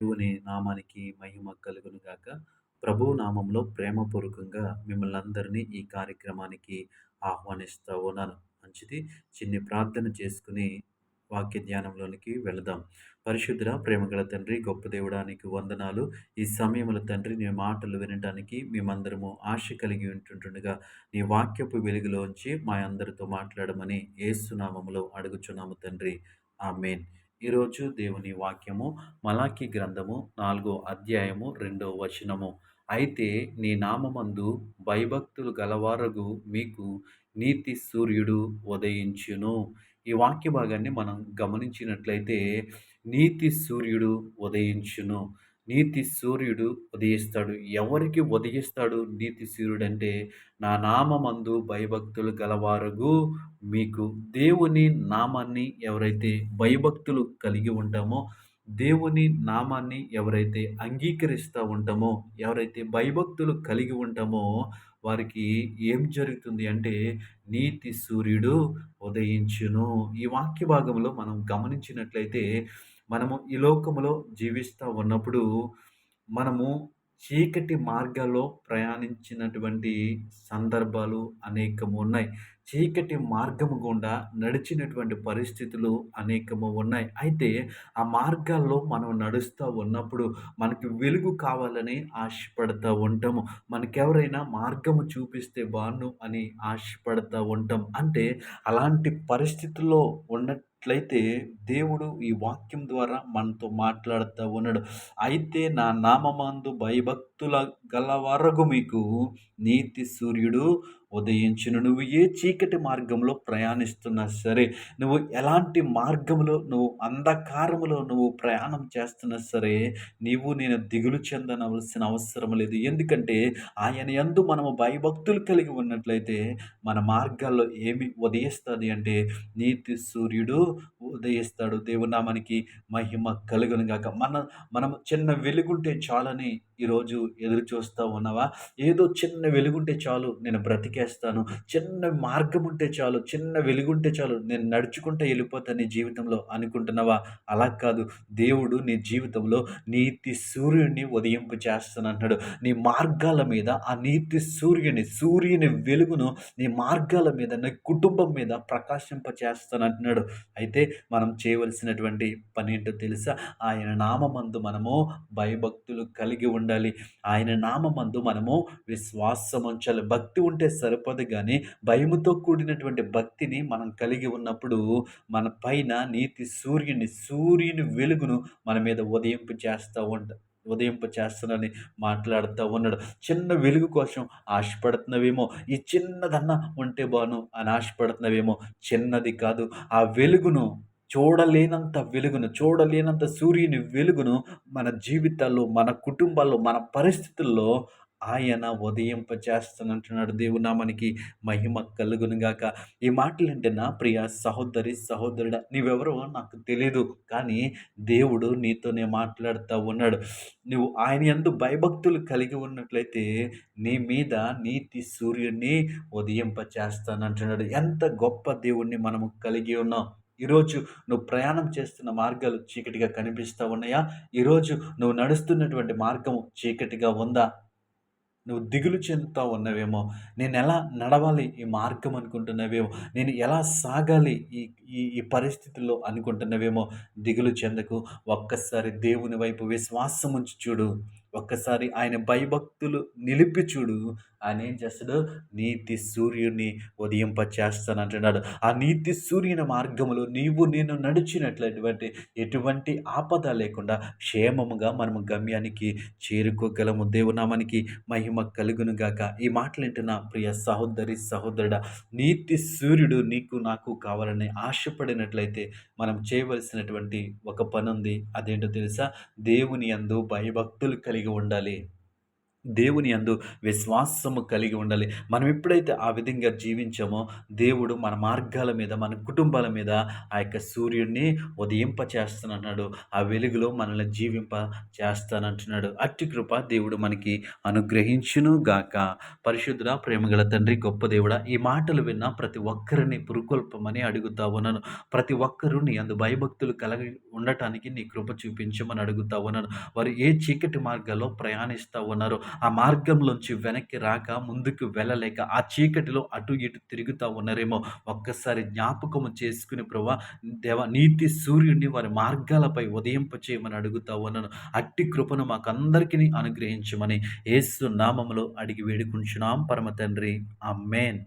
దేవుని నామానికి మహిమ కలుగును గాక. ప్రభువు నామంలో ప్రేమపూర్వకంగా మిమ్మల్ని అందరినీ ఈ కార్యక్రమానికి ఆహ్వానిస్తా ఉన్నాను. మంచిది. చిన్ని ప్రార్థన చేసుకుని వాక్య ధ్యానంలోనికి వెళదాం. పరిశుద్ధుడ ప్రేమగల తండ్రి, గొప్ప దేవుడానికి వందనాలు. ఈ సమయంలో తండ్రి నీ మాటలు వినడానికి మేమందరము ఆశ కలిగి ఉంటుండగా నీ వాక్యపు వెలుగులోంచి మా అందరితో మాట్లాడమని ఏసునామములో అడుగుచున్నాము తండ్రి. ఆ మెయిన్ ఈరోజు దేవుని వాక్యము మలాకి గ్రంథము నాలుగో అధ్యాయము రెండో వచనము. అయితే నీ నామందు భయభక్తులు గలవారగు మీకు నీతి సూర్యుడు ఉదయించును. ఈ వాక్య భాగాన్ని మనం గమనించినట్లయితే నీతి సూర్యుడు ఉదయించును. నీతి సూర్యుడు ఉదయిస్తాడు. ఎవరికి ఉదయిస్తాడు నీతి సూర్యుడు అంటే నా నామందు భయభక్తులు గలవారుగు మీకు. దేవుని నామాన్ని ఎవరైతే భయభక్తులు కలిగి ఉంటామో దేవుని నామాన్ని ఎవరైతే అంగీకరిస్తూ ఉంటామో ఎవరైతే భయభక్తులు కలిగి ఉంటామో వారికి ఏం జరుగుతుంది అంటే నీతి సూర్యుడు ఉదయించును. ఈ వాక్య భాగంలో మనం గమనించినట్లయితే మనము ఈ లోకములో జీవిస్తూ ఉన్నప్పుడు మనము చీకటి మార్గాల్లో ప్రయాణించినటువంటి సందర్భాలు అనేకము ఉన్నాయి. చీకటి మార్గము గుండా నడిచినటువంటి పరిస్థితులు అనేకము ఉన్నాయి. అయితే ఆ మార్గాల్లో మనం నడుస్తూ ఉన్నప్పుడు మనకి వెలుగు కావాలని ఆశపడుతూ ఉంటాము. మనకెవరైనా మార్గము చూపిస్తే బాను అని ఆశపడుతూ ఉంటాం. అంటే అలాంటి పరిస్థితుల్లో ఉన్న అట్లయితే దేవుడు ఈ వాక్యం ద్వారా మనతో మాట్లాడుతూ ఉన్నాడు. అయితే నా నామందు భక్తుల గల వరకు మీకు. నీతి సూర్యుడు ఉదయించును. నువ్వు ఏ చీకటి మార్గంలో ప్రయాణిస్తున్నా సరే నువ్వు ఎలాంటి మార్గంలో నువ్వు అంధకారములో నువ్వు ప్రయాణం చేస్తున్నా సరే నీవు నేను దిగులు చెందనవలసిన అవసరం లేదు. ఎందుకంటే ఆయన ఎందు మనము భయభక్తులు కలిగి ఉన్నట్లయితే మన మార్గాల్లో ఏమి ఉదయిస్తుంది అంటే నీతి సూర్యుడు ఉదయిస్తాడు. దేవునామానికి మహిమ కలుగును గాక మన మనం చిన్న వెలుగుంటే చాలని ఈరోజు ఎదురు చూస్తూ ఉన్నావా? ఏదో చిన్న వెలుగుంటే చాలు నేను బ్రతికేస్తాను. చిన్న మార్గం ఉంటే చాలు చిన్న వెలుగుంటే చాలు నేను నడుచుకుంటే వెళ్ళిపోతాను నీ జీవితంలో అనుకుంటున్నావా? అలా కాదు. దేవుడు నీ జీవితంలో నీతి సూర్యుడిని ఉదయింపు చేస్తానంటాడు నీ మార్గాల మీద ఆ నీతి సూర్యుని సూర్యుని వెలుగును నీ మార్గాల మీద నీ కుటుంబం మీద ప్రకాశింప చేస్తాను అంటున్నాడు. అయితే మనం చేయవలసినటువంటి పని ఏంటో తెలుసా? ఆయన నామందు మనము భయభక్తులు కలిగి ఉండాలి. ఆయన నామందు మనము విశ్వాసముంచాలి. భక్తి ఉంటే సరిపోదు కానీ భయముతో కూడినటువంటి భక్తిని మనం కలిగి ఉన్నప్పుడు మన పైన నీతి సూర్యుని సూర్యుని వెలుగును మన మీద ఉదయింపు చేస్తూ ఉంట ఉదయింప చేస్తానని మాట్లాడుతూ ఉన్నాడు. చిన్న వెలుగు కోసం ఆశపడుతున్నవేమో ఈ చిన్నదన్న ఉంటే బాను అని ఆశపడుతున్నవేమో చిన్నది కాదు. ఆ వెలుగును చూడలేనంత వెలుగును చూడలేనంత సూర్యుని వెలుగును మన జీవితాల్లో మన కుటుంబాల్లో మన పరిస్థితుల్లో ఆయన ఉదయింపచేస్తానంటున్నాడు దేవునా మనకి మహిమ కలుగునుగాక ఈ మాటలు అంటే నా ప్రియ సహోదరి సహోదరుడ నీవెవరో నాకు తెలియదు కానీ దేవుడు నీతోనే మాట్లాడుతూ ఉన్నాడు. నువ్వు ఆయన ఎందు భయభక్తులు కలిగి ఉన్నట్లయితే నీ మీద నీతి సూర్యుడిని ఉదయింపచేస్తానంటున్నాడు. ఎంత గొప్ప దేవుణ్ణి మనము కలిగి ఉన్నాం. ఈరోజు నువ్వు ప్రయాణం చేస్తున్న మార్గాలు చీకటిగా కనిపిస్తూ ఉన్నాయా? ఈరోజు నువ్వు నడుస్తున్నటువంటి మార్గము చీకటిగా ఉందా? నువ్వు దిగులు చెందుతూ ఉన్నవేమో. నేను ఎలా నడవాలి ఈ మార్గం అనుకుంటున్నవేమో? నేను ఎలా సాగాలి ఈ ఈ ఈ పరిస్థితుల్లో అనుకుంటున్నవేమో? దిగులు చెందకు. ఒక్కసారి దేవుని వైపు విశ్వాసం ఉంచి చూడు. ఒక్కసారి ఆయన భయభక్తులు నిలిపి చూడు. ఆయన ఏం చేస్తాడు? నీతి సూర్యుని ఉదయింప చేస్తానంటున్నాడు ఆ నీతి సూర్యుని మార్గంలో నీవు నేను నడిచినట్లటువంటి ఎటువంటి ఆపద లేకుండా క్షేమముగా మనము గమ్యానికి చేరుకోగలము. దేవునామానికి మహిమ కలుగును గాక ఈ మాటలు వింటున్న ప్రియ సహోదరి సహోదరుడ నీతి సూర్యుడు నీకు నాకు కావాలని ఆశపడినట్లయితే మనం చేయవలసినటువంటి ఒక పని ఉంది అదేంటో తెలుసా? దేవుని అందు భయభక్తులు కలిగి ఉండాలి. దేవుని యందు విశ్వాసము కలిగి ఉండాలి. మనం ఎప్పుడైతే ఆ విధంగా జీవించామో, దేవుడు మన మార్గాల మీద, మన కుటుంబాల మీద ఆ యొక్క సూర్యుడిని ఉదయింప చేస్తానన్నాడు. ఆ వెలుగులో మనల్ని జీవింప చేస్తానంటున్నాడు. అట్టి కృప దేవుడు మనకి అనుగ్రహించును గాక. పరిశుద్ధుడ ప్రేమగల తండ్రి, గొప్ప దేవుడా, ఈ మాటలు విన్న ప్రతి ఒక్కరిని పురుకొల్పమని అడుగుతా ఉన్నాను. ప్రతి ఒక్కరూ నీ అందు భయభక్తులు కలిగి ఉండటానికి నీ కృప చూపించమని అడుగుతా ఉన్నాను. వారు ఏ చీకటి మార్గాల్లో ప్రయాణిస్తూ ఉన్నారో, ఆ మార్గంలోంచి వెనక్కి రాక, ముందుకు వెళ్ళలేక, ఆ చీకటిలో అటు ఇటు తిరుగుతూ ఉన్నారేమో ఒక్కసారి జ్ఞాపకము చేసుకుని ప్రభా దేవా నీతి సూర్యుడిని వారి మార్గాలపై ఉదయింపచేయమని అడుగుతా ఉన్నాను. అట్టి కృపను మాకందరికీ అనుగ్రహించమని ఏసు నామములో అడిగి వేడుకుంటున్నాం పరమ తండ్రి. ఆ మేన్